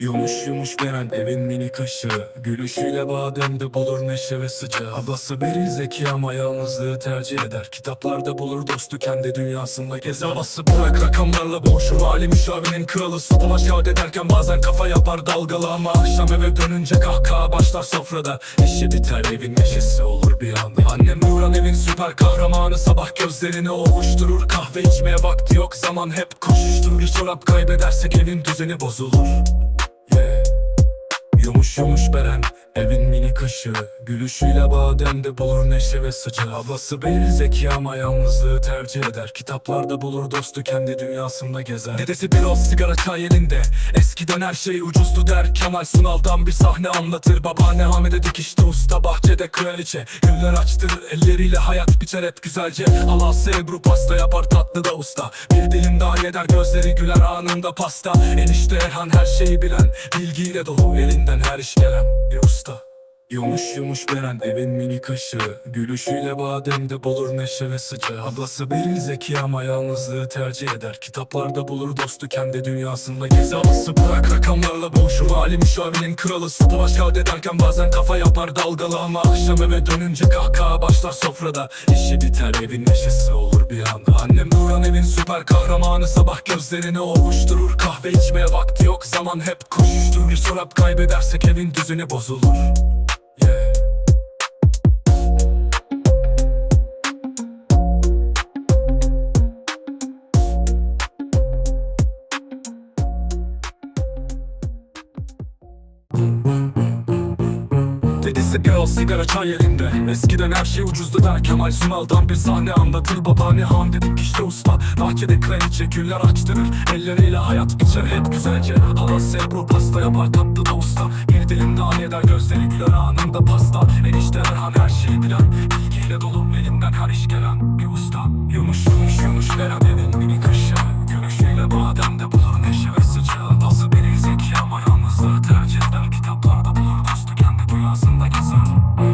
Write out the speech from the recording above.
Yumuş yumuş veren evin mini kaşı. Gülüşüyle bademde bulur neşe ve sıcağı. Ablası beril zeki ama yalnızlığı tercih eder. Kitaplarda bulur dostu kendi dünyasında gezer. Babası bırak rakamlarla boğuşur. Mali müşavinin kralı. Stolaş kağıt ederken bazen kafa yapar dalgalı Ama akşam eve dönünce kahkaha başlar sofrada. İşi biter evin neşesi olur bir anda. Annem Nuran evin süper kahramanı. Sabah gözlerini ovuşturur Kahve içmeye vakti yok. Zaman hep koşuşturur. Bir çorap kaybedersek evin düzeni bozulur. Yumuş yumuş beren Evin mini kaşı Gülüşüyle bademde bulur neşe ve sıcağı Ablası belli zeki ama yalnızlığı tercih eder. Kitaplarda bulur dostu kendi dünyasında gezer. Dedesi bir ol sigara çay elinde. Eskiden her şey ucuzdu der Kemal Sunal'dan bir sahne anlatır. Babaanne Ahmet'e dikişti usta Bahçede kraliçe. Güller açtırır elleriyle hayat biçer hep güzelce. Halası Ebru pasta yapar tatlı da usta. Bir dilim daha yeder gözleri güler anında pasta. Enişte Erhan her şeyi bilen Bilgiyle dolu elinden her iş gelen bir usta Yumuş yumuş veren evin mini kaşı. Gülüşüyle bademde bulur neşe ve sıcağı Ablası beril zeki ama yalnızlığı tercih eder. Kitaplarda bulur dostu kendi dünyasında. Gezer Ablası bırak rakamlarla boğuşur. Mali müşavinin kralı. Savaş kağıt ederken bazen kafa yapar dalgalı. Ama akşam eve dönünce kahkaha başlar sofrada. İşi biter evin neşesi olur bir anda Annem Nuran evin süper kahramanı. Sabah gözlerini ovuşturur Kahve içmeye vakti yok. Zaman hep koşuşturur. Bir çorap kaybedersek evin düzeni bozulur. Dedisi bir al sigara çay elinde. Eskiden her şey ucuzdu der. Kemal Sunal'dan bir sahne anlatır. Babaanne Han dedik işte usta. Bahçede kraliçe güller açtırır. Elleriyle hayat biçer. Hep güzelce. Halası Ebru pasta yapar. Tatlı da usta fidan eder gözlerikler anında pasta. Enişteler han her şeyi bilen Bilgiyle dolu elinden her iş gelen bir usta. Yumuş yumuş yumuş veren evin bir kışı. Gülüşüyle bademde bulur neşe ve sıcağı Nasıl biri zeki ama yalnızlığı tercih eder. Kitaplarda bulur dostu kendi dünyasında gezer.